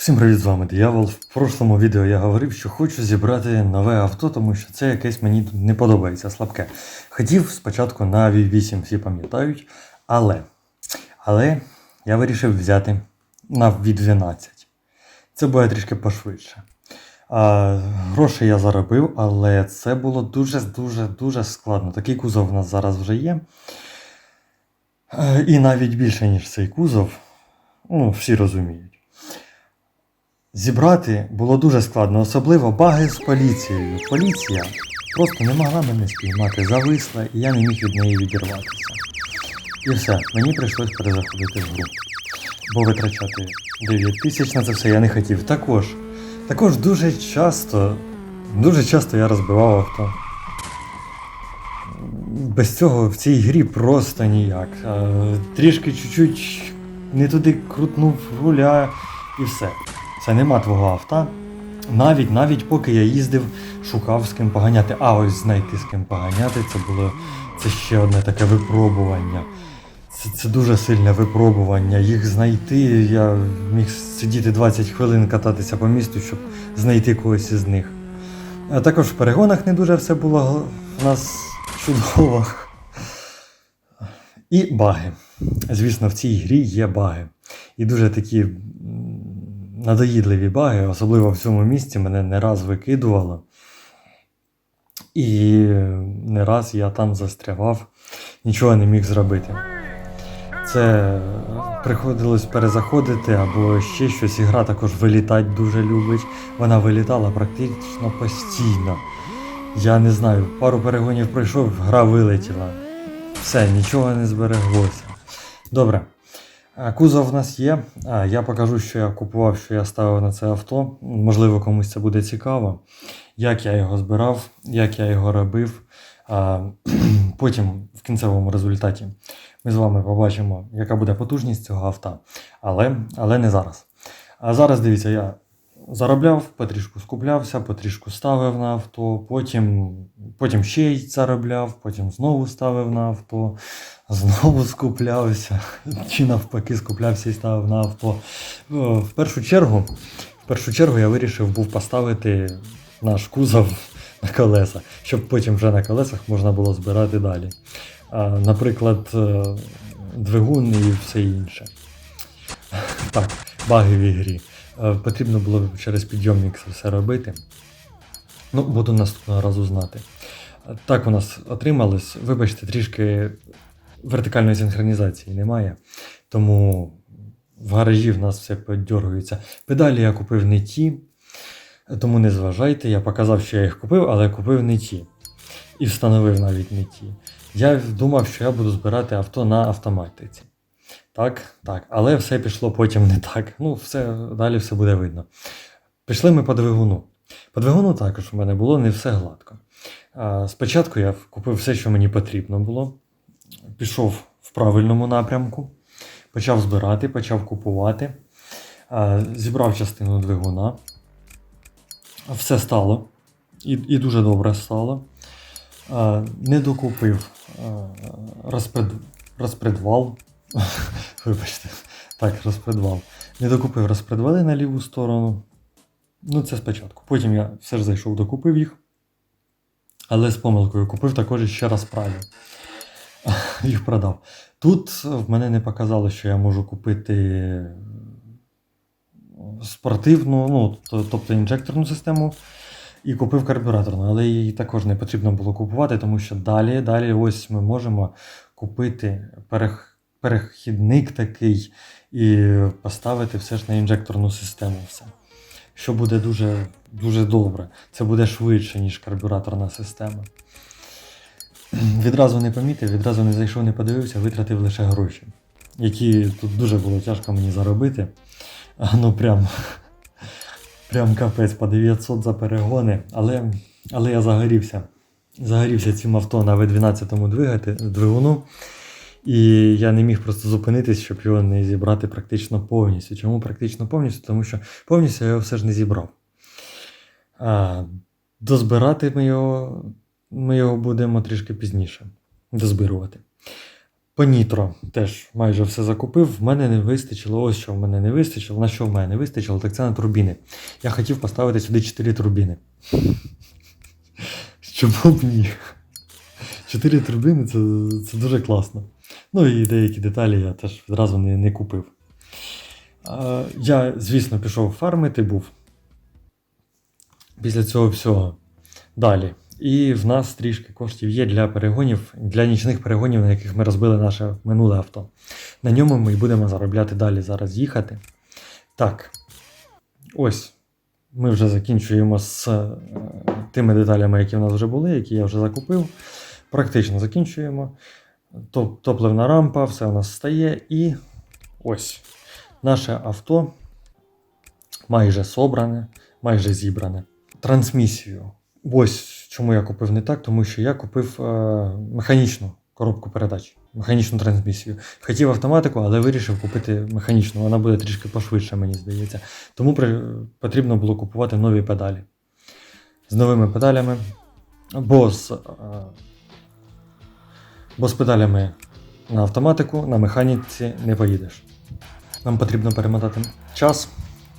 Всім привіт, з вами Диявол. В прошлому відео я говорив, що хочу зібрати нове авто, тому що це якесь мені не подобається слабке. Хотів спочатку на V8, всі пам'ятають, але, але я вирішив взяти на V12. Це буде трішки пошвидше. А, гроші я заробив, але це було дуже-дуже дуже складно. Такий кузов у нас зараз вже є. Е, І навіть більше, ніж цей кузов. Ну, всі розуміють. Зібрати було дуже складно, особливо баги з поліцією. Поліція просто не могла мене спіймати, зависла, і я не міг від неї відірватися. І все, мені прийшлось перезаходити в гру. Бо витрачати 9 тисяч на це все я не хотів. Також, також дуже часто, дуже часто я розбивав авто. Без цього в цій грі просто ніяк. Е, Трішки чуть-чуть не туди крутнув руля і все. Це нема твого авто. Навіть, навіть поки я їздив, шукав з ким поганяти. А ось знайти з ким поганяти, це було це ще одне таке випробування. Це, це дуже сильне випробування. Їх знайти. Я міг сидіти 20 хвилин кататися по місту, щоб знайти когось із них. А також в перегонах не дуже все було у нас чудово. І баги. Звісно, в цій грі є баги. І дуже такі надоїдливі баги, особливо в цьому місці, мене не раз викидувало. І не раз я там застрягав, нічого не міг зробити. Це приходилось перезаходити або ще щось. Ігра також вилітати дуже любить. Вона вилітала практично постійно. Я не знаю, пару перегонів пройшов, гра вилетіла. Все, нічого не збереглося. Добре. А, Кузов в нас є. Я покажу, що я купував, що я ставив на це авто. Можливо, комусь це буде цікаво. Як я його збирав, як я його робив. Потім в кінцевому результаті ми з вами побачимо, яка буде потужність цього авто. Але, але не зараз. А зараз дивіться, я заробляв, потрішку скуплявся, потрішку ставив на авто, потім, потім ще й заробляв, потім знову ставив на авто, знову скуплявся, чи навпаки скуплявся і ставив на авто. В першу чергу, в першу чергу я вирішив був поставити наш кузов на колеса, щоб потім вже на колесах можна було збирати далі. Наприклад, е, двигун і все інше. Так, баги в ігрі. Е, Потрібно було через підйомник це все робити. Ну, буду наступного разу знати. Е, Так у нас отрималось. Вибачте, трішки вертикальної синхронізації немає. Тому в гаражі в нас все подьоргується. Педалі я купив не ті, тому не зважайте. Я показав, що я їх купив, але купив не ті. І встановив навіть не ті. Я думав, що я буду збирати авто на автоматиці. Так, так, але все пішло потім не так. Ну, все, далі все буде видно. Пішли ми по двигуну. По двигуну також у мене було не все гладко. Спочатку я купив все, що мені потрібно було. Пішов в правильному напрямку, почав збирати, почав купувати, зібрав частину двигуна. Все стало. І, і дуже добре стало. Не докупив розпредвал. Вибачте, так, розпредвал. Не докупив розпредвали на ліву сторону. Ну, це спочатку. Потім я все ж зайшов, докупив їх. Але з помилкою купив також ще раз праві. Їх продав. Тут в мене не показало, що я можу купити спортивну, ну, тобто інжекторну систему. І купив карбюраторну, але її також не потрібно було купувати, тому що далі, далі ось ми можемо купити перех, перехідник такий і поставити все ж на інжекторну систему. все. Що буде дуже, дуже добре. Це буде швидше, ніж карбюраторна система. Відразу не помітив, відразу не зайшов, не подивився, витратив лише гроші, які тут дуже було тяжко мені заробити. Ну прям, прям капець по 900 за перегони. Але, але я загорівся. Загорівся цим авто на V12 двигати, двигуну. І я не міг просто зупинитись, щоб його не зібрати практично повністю. Чому практично повністю? Тому що повністю я його все ж не зібрав. А, дозбирати ми його, ми його будемо трішки пізніше. Дозбирувати. По нітро теж майже все закупив. В мене не вистачило. Ось що в мене не вистачило. На що в мене не вистачило, так це на турбіни. Я хотів поставити сюди 4 турбіни. Чому б ні? 4 турбіни це, це дуже класно. Ну і деякі деталі я теж відразу не, не купив. Я, звісно, пішов фармити був. Після цього всього. Далі. І в нас трішки коштів є для перегонів, для нічних перегонів, на яких ми розбили наше минуле авто. На ньому ми й будемо заробляти далі зараз їхати. Так. Ось. Ми вже закінчуємо з е, тими деталями, які в нас вже були, які я вже закупив. Практично закінчуємо. Топ- Топливна рампа, все у нас стає. І ось наше авто майже собране, майже зібране. Трансмісію. Ось чому я купив не так, тому що я купив е, механічну коробку передач, механічну трансмісію. Хотів автоматику, але вирішив купити механічну. Вона буде трішки пошвидше, мені здається. Тому при, потрібно було купувати нові педалі. З новими педалями. Бо з, е, бо з педалями на автоматику, на механіці не поїдеш. Нам потрібно перемотати час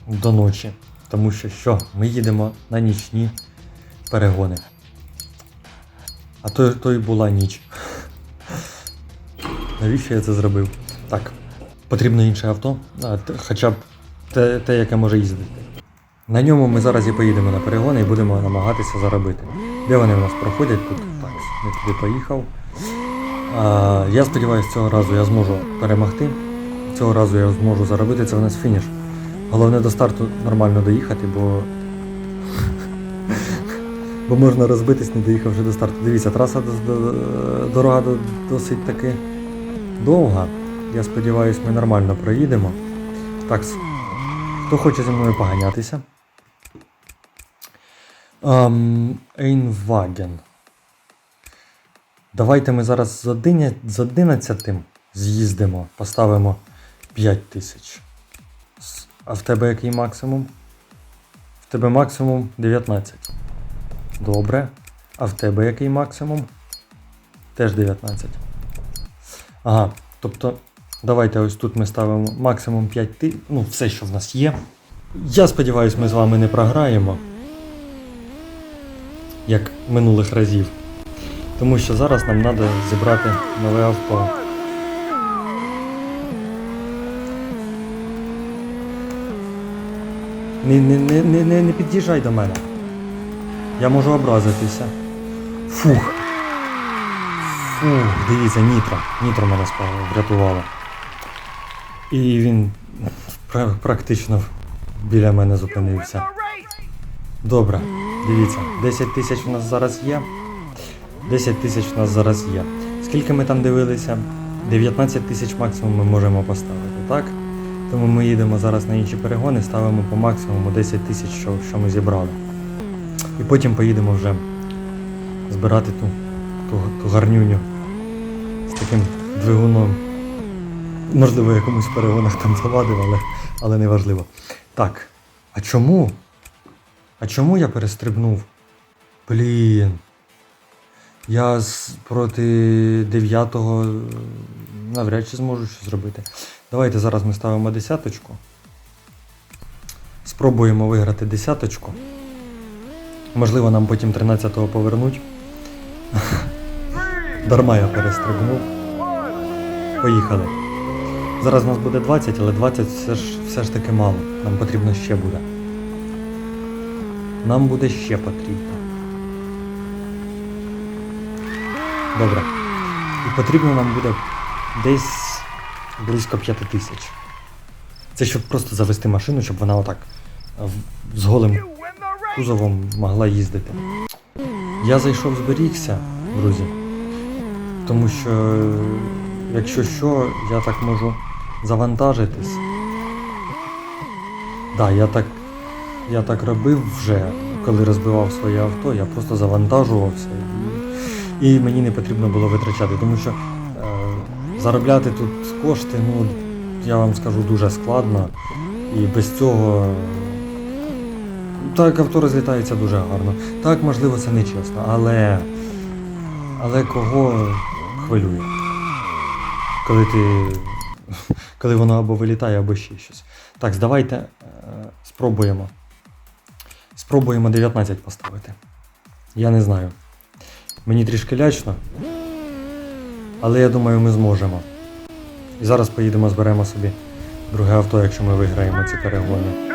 до ночі, тому що що? Ми їдемо на нічні перегони. А то, то й була ніч. Навіщо я це зробив? Так, потрібно інше авто, хоча б те, те, яке може їздити. На ньому ми зараз і поїдемо на перегони і будемо намагатися заробити. Де вони в нас проходять тут? Так, не туди поїхав. Я сподіваюся, цього разу я зможу перемогти. Цього разу я зможу заробити. Це в нас фініш. Головне до старту нормально доїхати, бо. Бо можна розбитись, не доїхавши до старту. Дивіться, траса до- до- дорога до- досить таки довга. Я сподіваюся, ми нормально проїдемо. Так, хто хоче зі мною поганятися? Ем, Ейнваген. Давайте ми зараз з, 11 з'їздимо, поставимо 5 тисяч. А в тебе який максимум? В тебе максимум 19. Добре. А в тебе який максимум? Теж 19. Ага, тобто, давайте ось тут ми ставимо максимум 5 тисяч. Ну, все, що в нас є. Я сподіваюся, ми з вами не програємо. Як минулих разів. Тому що зараз нам треба зібрати нове авто. Не, не, не, не, не, під'їжджай до мене. Я можу образитися. Фух. Фух, дивіться, нітро. Нітро мене врятувало. І він практично біля мене зупинився. Добре, дивіться, 10 тисяч у нас зараз є. 10 тисяч у нас зараз є. Скільки ми там дивилися? 19 тисяч максимум ми можемо поставити, так? Тому ми їдемо зараз на інші перегони, ставимо по максимуму 10 тисяч, що, що ми зібрали. І потім поїдемо вже збирати ту, ту, ту гарнюню з таким двигуном. Можливо, якомусь перегонах там завадив, але, але не важливо. Так, а чому? А чому я перестрибнув? Блін. Я проти 9-го навряд чи зможу щось зробити. Давайте зараз ми ставимо десяточку. Спробуємо виграти десяточку. Можливо, нам потім 13-го повернуть. Дарма я перестрибнув. Поїхали. Зараз у нас буде 20, але 20 все ж, все ж таки мало. Нам потрібно ще буде. Нам буде ще потрібно. Добре. І потрібно нам буде десь близько 5 тисяч. Це щоб просто завести машину, щоб вона отак з голим кузовом могла їздити. Я зайшов зберігся, друзі. Тому що, е, якщо що, я так можу завантажитись. Да, я так, я так робив вже, коли розбивав своє авто, я просто завантажувався і, мені не потрібно було витрачати, тому що е, заробляти тут кошти, ну, я вам скажу, дуже складно. І без цього. Так, авто розлітається дуже гарно. Так, можливо, це не чесно, але. Але кого хвилює? коли ти. Коли воно або вилітає, або ще щось. Так, давайте е, спробуємо. Спробуємо 19 поставити. Я не знаю. Мені трішки лячно. Але я думаю, ми зможемо. І зараз поїдемо, зберемо собі друге авто, якщо ми виграємо ці перегони.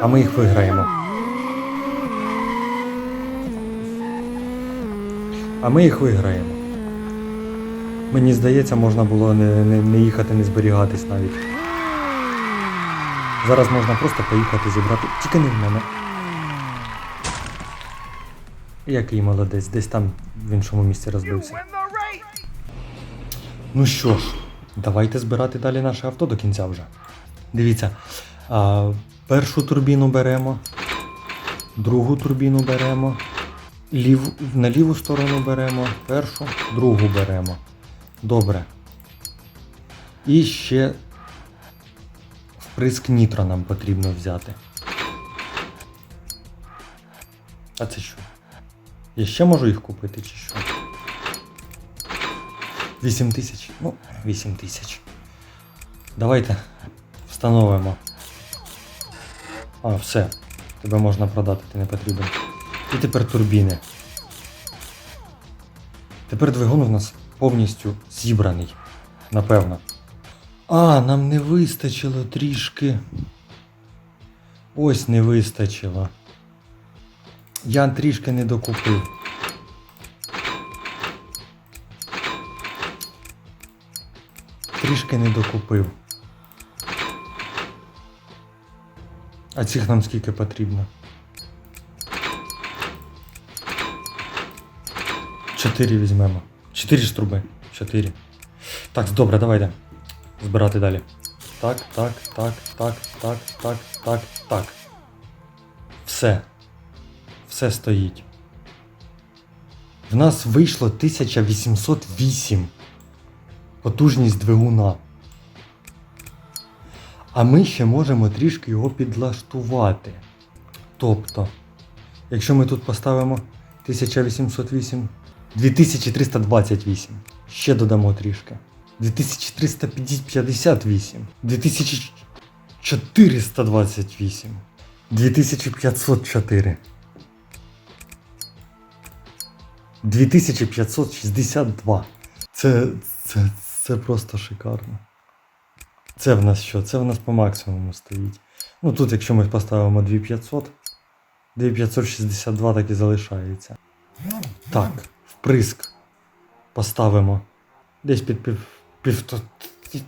А ми їх виграємо. А ми їх виграємо. Мені здається, можна було не, не, не їхати, не зберігатись навіть. Зараз можна просто поїхати зібрати. Тільки не в мене. Який молодець, десь там в іншому місці розбився. Ну що ж, давайте збирати далі наше авто до кінця вже. Дивіться, а, першу турбіну беремо, другу турбіну беремо, лів, на ліву сторону беремо, першу, другу беремо. Добре. І ще вприск нітро нам потрібно взяти. А це що? Я ще можу їх купити чи що? 8 тисяч. Ну, 8 тисяч. Давайте встановимо. А, все. Тебе можна продати, ти не потрібен. І тепер турбіни. Тепер двигун у нас повністю зібраний. Напевно. А, нам не вистачило трішки. Ось не вистачило. Я трішки не докупив. Трішки не докупив. А цих нам скільки потрібно? Чотири візьмемо. Чотири ж труби. Чотири. Так, добре, давайте. Збирати далі. Так, так, так, так, так, так, так, так. Все. Все стоїть. В нас вийшло 1808 потужність двигуна. А ми ще можемо трішки його підлаштувати. Тобто, якщо ми тут поставимо 1808, 2328, ще додамо трішки. 2358, 2428, 2504. 2562. Це, це, це просто шикарно. Це в нас що? Це в нас по максимуму стоїть. Ну тут, якщо ми поставимо 2500, 2562 так і залишається. Так, вприск поставимо десь під пів, пів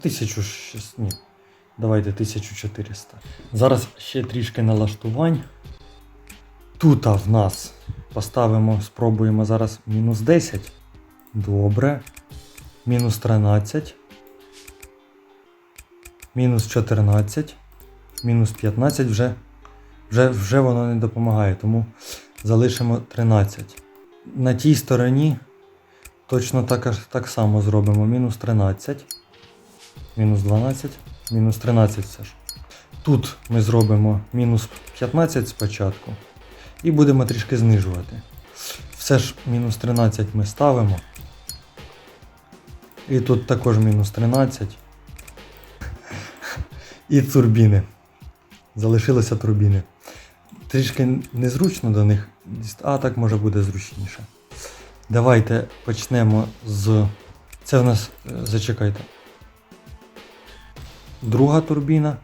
тисячу ні. Давайте 1400. Зараз ще трішки налаштувань. Тут в нас поставимо, спробуємо зараз мінус 10. Добре. Мінус 13. Мінус 14. Мінус 15 вже, вже, вже воно не допомагає, тому залишимо 13. На тій стороні точно так, так само зробимо. Мінус 13. Мінус 12. Мінус 13 все ж. Тут ми зробимо мінус 15 спочатку. І будемо трішки знижувати. Все ж мінус 13 ми ставимо. І тут також мінус 13. І турбіни. Залишилися турбіни. Трішки незручно до них. А так може буде зручніше. Давайте почнемо з. Це в нас. е, Зачекайте. Друга турбіна.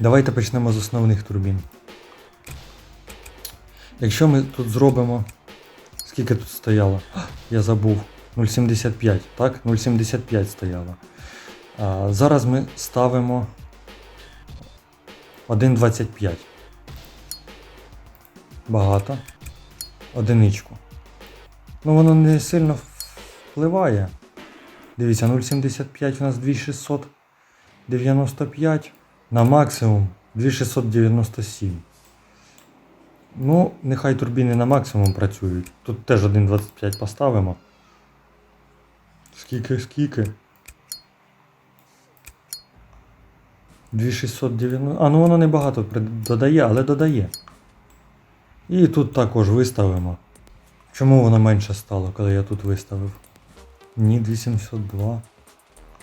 Давайте почнемо з основних турбін. Якщо ми тут зробимо. Скільки тут стояло? Я забув. 0,75, так? 0,75 стояло. А, зараз ми ставимо 1,25. Багато. Одиничку. Ну воно не сильно впливає. Дивіться, 0,75 у нас 2695. На максимум 2697. Ну, нехай турбіни на максимум працюють. Тут теж 1.25 поставимо. Скільки, скільки? 2690. А, ну воно небагато додає, але додає. І тут також виставимо. Чому воно менше стало, коли я тут виставив? Ні, 272.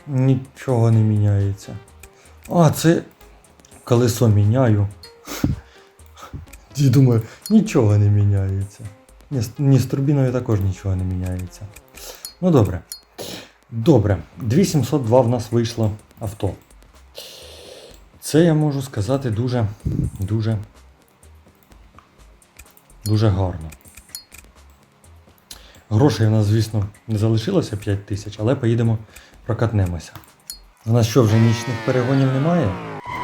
Нічого не міняється. А, це колесо міняю. І думаю, нічого не міняється. Ні, ні, з турбіною також нічого не міняється. Ну добре. Добре. 2702 в нас вийшло авто. Це я можу сказати дуже, дуже, дуже гарно. Грошей у нас, звісно, не залишилося 5 тисяч, але поїдемо прокатнемося. У нас що, вже нічних перегонів немає?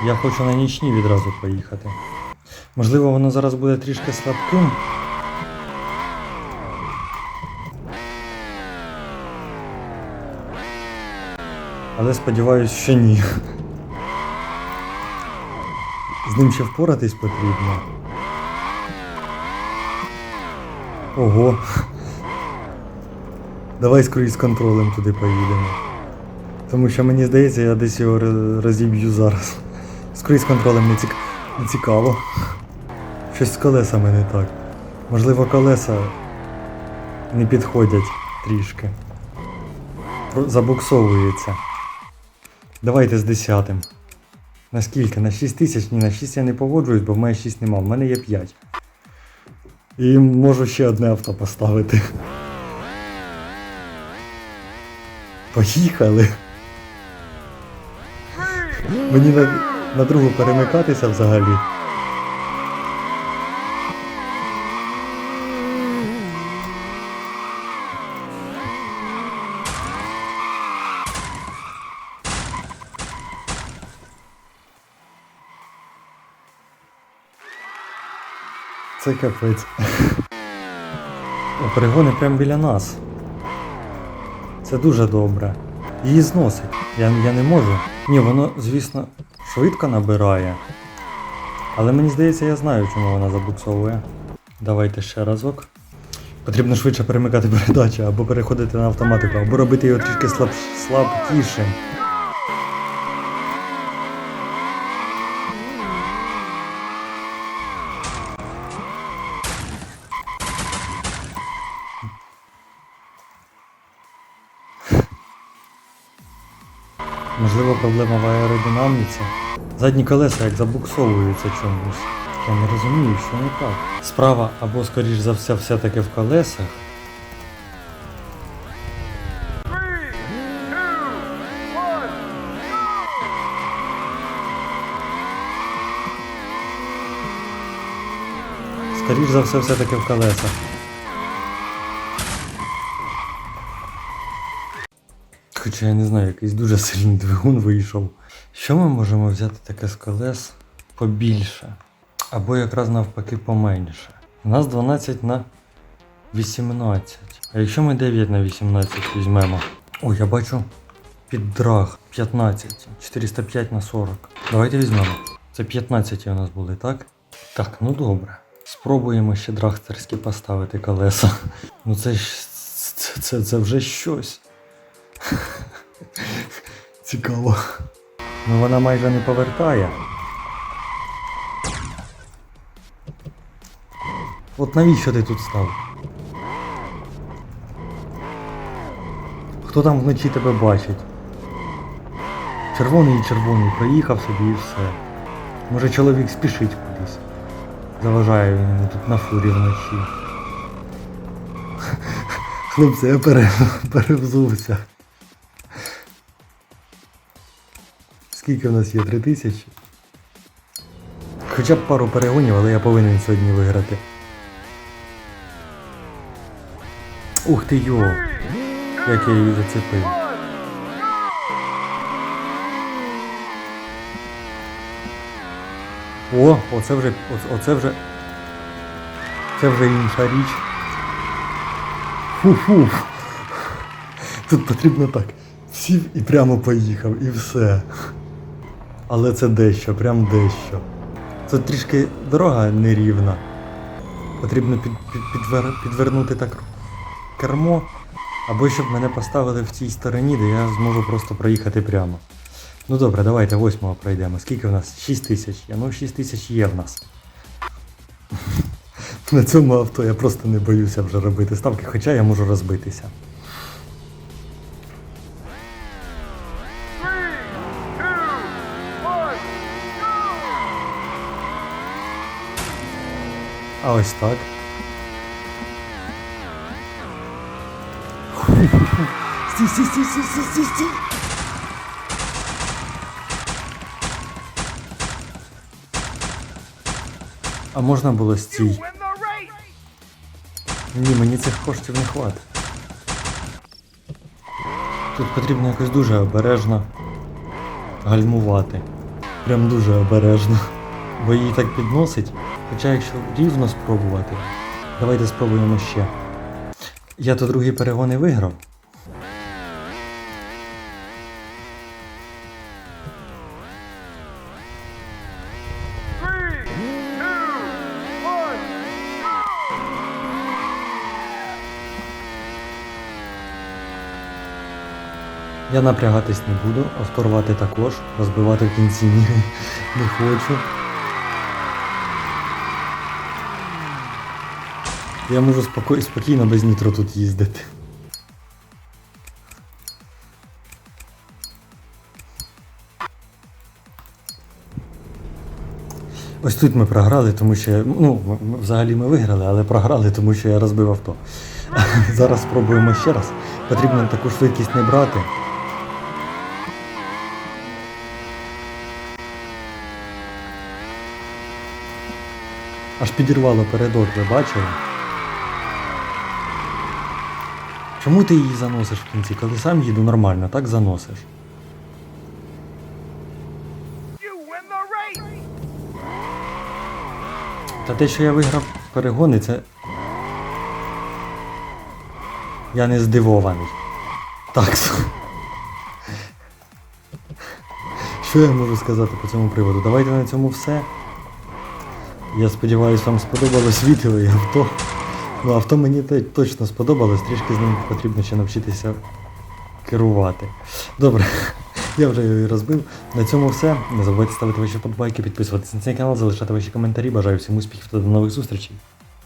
Я хочу на нічні відразу поїхати. Можливо, воно зараз буде трішки слабким. Але сподіваюсь, що ні. З ним ще впоратись потрібно. Ого. Давай з круїз контролем туди поїдемо. Тому що мені здається, я десь його розіб'ю зараз. З круїз контролем не, цік... не цікаво. Щось з колесами не так. Можливо, колеса не підходять трішки. Забуксовується. Давайте з десятим. На скільки? На 6 тисяч? Ні, на 6 я не погоджуюсь, бо в мене 6 нема, в мене є 5. І можу ще одне авто поставити. Поїхали. Мені на, на другу перемикатися взагалі. Це капець. О, перегони прямо біля нас. Це дуже добре. Її зносить. Я, я не можу. Ні, воно, звісно, швидко набирає. Але мені здається, я знаю, чому вона забуксовує. Давайте ще разок. Потрібно швидше перемикати передачі, або переходити на автоматику, або робити його трішки слаб... слабкішим. Можливо, проблема в аеродинаміці. Задні колеса як забуксовуються чомусь. Я не розумію, що не так. Справа або, скоріш за все, все-таки в колесах. Скоріш за все, все-таки в колесах. Хоча я не знаю, якийсь дуже сильний двигун вийшов. Що ми можемо взяти таке з колес побільше? Або якраз навпаки поменше. У нас 12 на 18. А якщо ми 9 на 18 візьмемо? О, я бачу піддраг 15. 405 на 40. Давайте візьмемо. Це 15 у нас були, так? Так, ну добре. Спробуємо ще драгстерські поставити колеса. Ну це ж це, це, це вже щось. Цікаво. Ну вона майже не повертає. От навіщо ти тут став? Хто там вночі тебе бачить? Червоний і червоний, проїхав собі і все. Може чоловік спішить кудись. Заважає він йому тут на фурі вночі. Хлопці, я перевзувся. Скільки в нас є? Три тисячі? Хоча б пару перегонів, але я повинен сьогодні виграти. Ух ти йо! Як я її зацепив. О, оце вже. Оце вже. Це вже інша річ. Фу-фу. Тут потрібно так. Сів і прямо поїхав, і все. Але це дещо, прям дещо. Тут трішки дорога нерівна. Потрібно під, під, підвер, підвернути так кермо, або щоб мене поставили в цій стороні, де я зможу просто проїхати прямо. Ну добре, давайте восьмого пройдемо. Скільки в нас? 6 тисяч. Ну 6 тисяч є в нас. На цьому авто я просто не боюся вже робити ставки, хоча я можу розбитися. А ось так. Стій, стій, стій, стій, стій, стій, стій. А можна було стій? Ні, мені цих коштів не хватить. Тут потрібно якось дуже обережно гальмувати. Прям дуже обережно. Бо її так підносить. Хоча якщо рівно спробувати, давайте спробуємо ще. Я то другий перегон і виграв. Я напрягатись не буду, авторвати також, розбивати в кінці не хочу. Я можу споко- спокійно без нітро тут їздити. Ось тут ми програли, тому що ну, взагалі ми виграли, але програли, тому що я розбив авто. Зараз спробуємо ще раз. Потрібно таку швидкість не брати. Аж підірвало передок, ви бачили? Чому ти її заносиш в кінці? Коли сам їду нормально, так заносиш. Та те, що я виграв перегони, це. Я не здивований. Так. Що я можу сказати по цьому приводу? Давайте на цьому все. Я сподіваюся, вам сподобалось відео і авто. Ну, авто мені точно сподобалось, трішки з ним потрібно ще навчитися керувати. Добре, я вже його і розбив. На цьому все. Не забувайте ставити ваші подбайки, підписуватися на цей канал, залишати ваші коментарі. Бажаю всім успіхів та до нових зустрічей.